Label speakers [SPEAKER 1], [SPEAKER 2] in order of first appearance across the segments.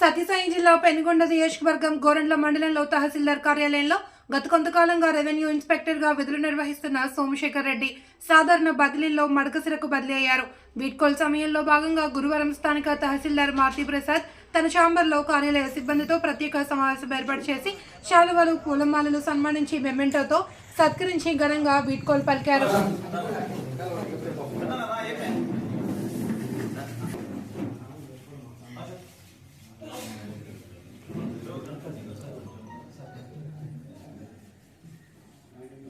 [SPEAKER 1] సత్యసాయి జిల్లా పెనుగొండ నియోజకవర్గం గోరంట్ల మండలంలో తహసీల్దార్ కార్యాలయంలో గత కొంతకాలంగా రెవెన్యూ ఇన్స్పెక్టర్గా విధులు నిర్వహిస్తున్న సోమశేఖర్ రెడ్డి సాధారణ బదిలీలో మడకసిరకు బదిలీ అయ్యారు. వీడ్కోల్ సమయంలో భాగంగా గురువారం స్థానిక తహసీల్దార్ మారుతి ప్రసాద్ తన ఛాంబర్లో కార్యాలయ సిబ్బందితో ప్రత్యేక సమావేశం ఏర్పాటు చేసి శాలువలు పూలమాలలు సన్మానించి మెమెంటోతో సత్కరించి ఘనంగా వీడ్కోల్ పలికారు.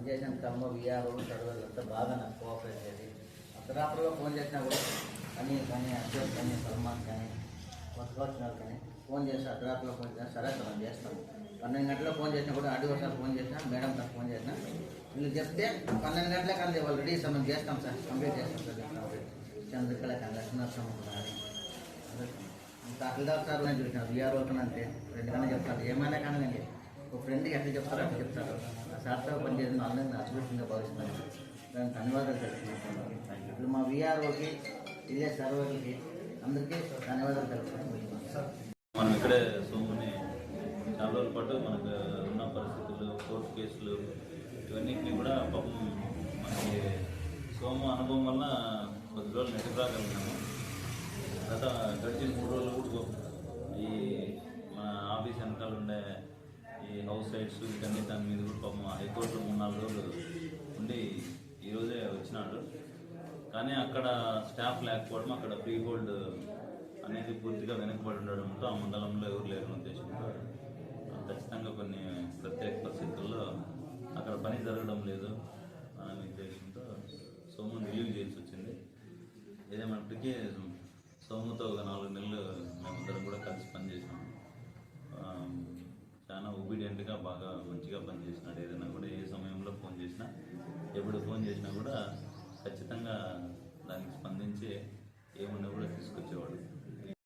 [SPEAKER 2] పనిచేసిన తమ్మ విఆర్ఓ సర్వేలు అంతా బాగా నాకు కోఆపరేట్ చేసి అర్ధరాత్రిలో ఫోన్ చేసినా కూడా అని కానీ అశోక్ కానీ సల్మాన్ కానీ కొత్త వచ్చిన కానీ ఫోన్ చేసి అర్ధరాత్రిలో ఫోన్ చేసినా సరే మనం చేస్తాం పన్నెండు గంటలకు ఫోన్ చేసినా కూడా అడుగు సార్ ఫోన్ చేసినా మేడం సార్ ఫోన్ చేసినా వీళ్ళు చెప్తే పన్నెండు గంటల అంది వాళ్ళు రెడీ చేస్తాం సార్ కంప్లీట్ చేస్తాం సార్ చంద్రకళ కానీ లక్ష్మీనరసింహ కానీ తహసీల్దార్ సార్ నేను చూసిన విఆర్ అవుతానంటే రెండు కన్నా చెప్తారు ఏమైనా కానీ నేను ఒక ఫ్రెండ్కి ఎట్లా చెప్తారో? అట్లా చెప్తారు? ఆ సార్తో పనిచేయడం అందరినీ అద్భుతంగా భావిస్తున్నాను. దానికి ధన్యవాదాలు తెలుపుతున్నాను ఇప్పుడు మా విఆర్ఓకి ఇదే సర్వర్కి అందరికీ ధన్యవాదాలు తెలుపుతున్నాను
[SPEAKER 3] మనం ఇక్కడే సోముని చాలా రోజుల పాటు మనకు ఉన్న పరిస్థితులు కోర్టు కేసులు ఇవన్నిటిని కూడా పాపం మనకి సోము అనుభవం వల్ల కొద్ది రోజులు నెట్టి గత గడిచిన మూడు రోజులు కూడా ఈ మన ఆఫీస్ వెనకాల ఉండే ఈ హౌస్ సైట్స్ ఇవన్నీ దాని మీద కూడా పాపం హైకోర్టులో మూడు నాలుగు రోజులు ఉండి ఈరోజే వచ్చినాడు. కానీ అక్కడ స్టాఫ్ లేకపోవడం అక్కడ ఫ్రీ హోల్డ్ అనేది పూర్తిగా వెనకబడి ఉండడంతో ఆ మండలంలో ఎవరు లేరు ఉద్దేశంతో ఖచ్చితంగా కొన్ని ప్రత్యేక పరిస్థితుల్లో అక్కడ పని జరగడం లేదు అనే ఉద్దేశంతో సోముని రిలీవ్ చేయాల్సి వచ్చింది. ఏదేమైనప్పటికీ ఒబీడియంట్గా బాగా మంచిగా పనిచేసినాడు. ఏదైనా కూడా ఏ సమయంలో ఫోన్ చేసినా ఎప్పుడు ఫోన్ చేసినా కూడా ఖచ్చితంగా దానికి స్పందించి ఏమన్నా కూడా తీసుకొచ్చేవాడు.